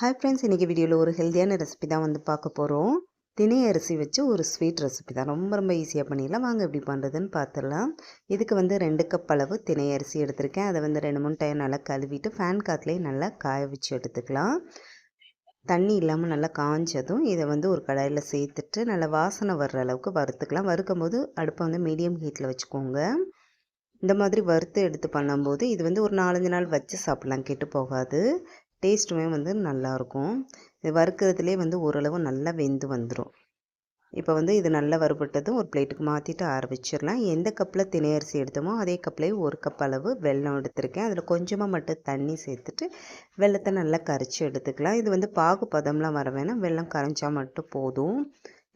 Hi friends இன்றைக்கி வீடியோவில் ஒரு ஹெல்த்தியான ரெசிபி தான் வந்து பார்க்க போகிறோம் தினை அரிசி வச்சு ஒரு ஸ்வீட் ரெசிபி தான். ரொம்ப ரொம்ப ஈஸியாக பண்ணிடலாம். வாங்க எப்படி பண்ணுறதுன்னு பார்த்துடலாம் இதுக்கு வந்து ரெண்டு கப் அளவு தினை அரிசி எடுத்திருக்கேன். அதை வந்து ரெண்டு மூணு டைம் நல்லா கழுவிட்டு ஃபேன் காற்றுலேயே நல்லா காய வச்சு எடுத்துக்கலாம். தண்ணி இல்லாமல் நல்லா காஞ்சதும் இதை வந்து ஒரு கடாயில் சேர்த்துட்டு நல்லா வாசனை வர்ற அளவுக்கு வறுத்துக்கலாம். வறுக்கும் போது அடுப்பை வந்து மீடியம் ஹீட்டில் வச்சுக்கோங்க. இந்த மாதிரி வறுத்து எடுத்து பண்ணும்போது இது வந்து ஒரு நாலஞ்சு நாள் வச்சு சாப்பிட்லாம். கெட்டு போகாது. டேஸ்ட்டுமே வந்து நல்லாயிருக்கும் இது வறுக்கிறதுலே வந்து ஓரளவு நல்லா வெந்து வந்துடும் இப்போ வந்து இது நல்லா வறுபட்டதும் ஒரு பிளேட்டுக்கு மாற்றிட்டு ஆரம்பிச்சிடலாம் எந்த கப்பில் தினை அரிசி எடுத்தோமோ அதே கப்லேயே ஒரு கப் அளவு வெல்லம் எடுத்திருக்கேன். அதில் கொஞ்சமாக மட்டும் தண்ணி சேர்த்துட்டு வெள்ளத்தை நல்லா கரைச்சி எடுத்துக்கலாம். இது வந்து பாகு பதம்லாம் வர வேணாம். வெள்ளம் கரைஞ்சால் மட்டும் போதும்.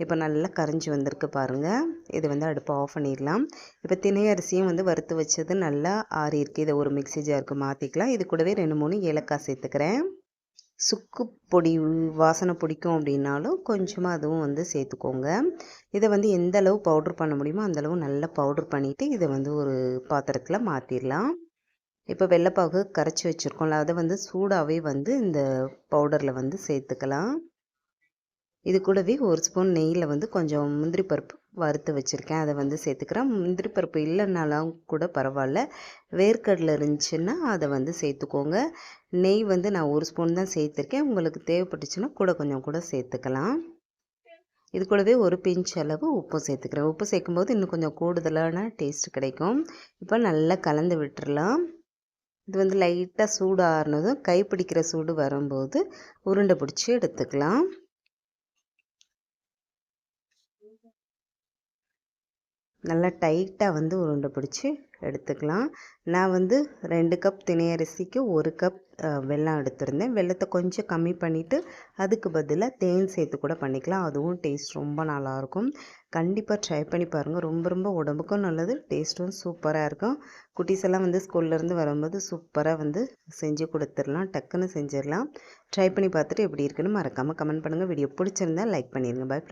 இப்போ நல்லா கரைஞ்சி வந்திருக்கு பாருங்கள் இது வந்து அடுப்பை ஆஃப் பண்ணிடலாம். இப்போ தினை அரிசியும் வந்து வறுத்து வச்சது நல்லா ஆறி இருக்குது இதை ஒரு மிக்சி ஜாருக்கு மாற்றிக்கலாம் இது கூடவே ரெண்டு மூணு ஏலக்காய் சேர்த்துக்கிறேன். சுக்கு பொடி வாசனை பிடிக்கும் அப்படின்னாலும் கொஞ்சமாக அதுவும் வந்து சேர்த்துக்கோங்க. இதை வந்து எந்த அளவு பவுட்ரு பண்ண முடியுமோ அந்தளவு நல்லா பவுட்ரு பண்ணிவிட்டு இதை வந்து ஒரு பாத்திரத்தில் மாற்றிடலாம் இப்போ வெள்ளைப்பாகு கரைச்சி வச்சுருக்கோம்ல அதை வந்து சூடாகவே வந்து இந்த பவுடரில் வந்து சேர்த்துக்கலாம். இது கூடவே ஒரு ஸ்பூன் நெய்யில் வந்து கொஞ்சம் முந்திரி பருப்பு வறுத்து வச்சுருக்கேன். அதை வந்து சேர்த்துக்கிறேன். முந்திரி பருப்பு இல்லைனாலும் கூட பரவாயில்ல. வேர்க்கடலை இருந்துச்சுன்னா அதை வந்து சேர்த்துக்கோங்க. நெய் வந்து நான் ஒரு ஸ்பூன் தான் சேர்த்துருக்கேன். உங்களுக்கு தேவைப்பட்டுச்சுன்னா கூட கொஞ்சம் கூட சேர்த்துக்கலாம். இது கூடவே ஒரு பிஞ்ச் அளவு உப்பு சேர்த்துக்கிறேன். உப்பு சேர்க்கும்போது இன்னும் கொஞ்சம் கூடுதலான டேஸ்ட் கிடைக்கும். இப்போ நல்லா கலந்து விட்டுறலாம். இது வந்து லைட்டாக சூடு ஆறுனதும் கை பிடிக்கிற சூடு வரும்போது உருண்டை பிடிச்சி எடுத்துக்கலாம். நல்லா டைட்டாக வந்து உருண்டை பிடிச்சி எடுத்துக்கலாம். நான் வந்து ரெண்டு கப் தினை அரிசிக்கு ஒரு கப் வெல்லம் எடுத்திருந்தேன். வெள்ளத்தை கொஞ்சம் கம்மி பண்ணிவிட்டு அதுக்கு பதிலாக தேன் சேர்த்து கூட பண்ணிக்கலாம். அதுவும் டேஸ்ட் ரொம்ப நல்லாயிருக்கும். கண்டிப்பாக ட்ரை பண்ணி பாருங்கள் ரொம்ப ரொம்ப உடம்புக்கும் நல்லது டேஸ்ட்டும் சூப்பராக இருக்கும். குட்டீஸ் எல்லாம் வந்து ஸ்கூல்லேருந்து வரும்போது சூப்பராக வந்து செஞ்சு கொடுத்துடலாம். டக்குன்னு செஞ்சிடலாம். ட்ரை பண்ணி பார்த்துட்டு எப்படி இருக்குன்னு மறக்காமல் கமெண்ட் பண்ணுங்கள் வீடியோ பிடிச்சிருந்தா லைக் பண்ணிடுங்க பாய்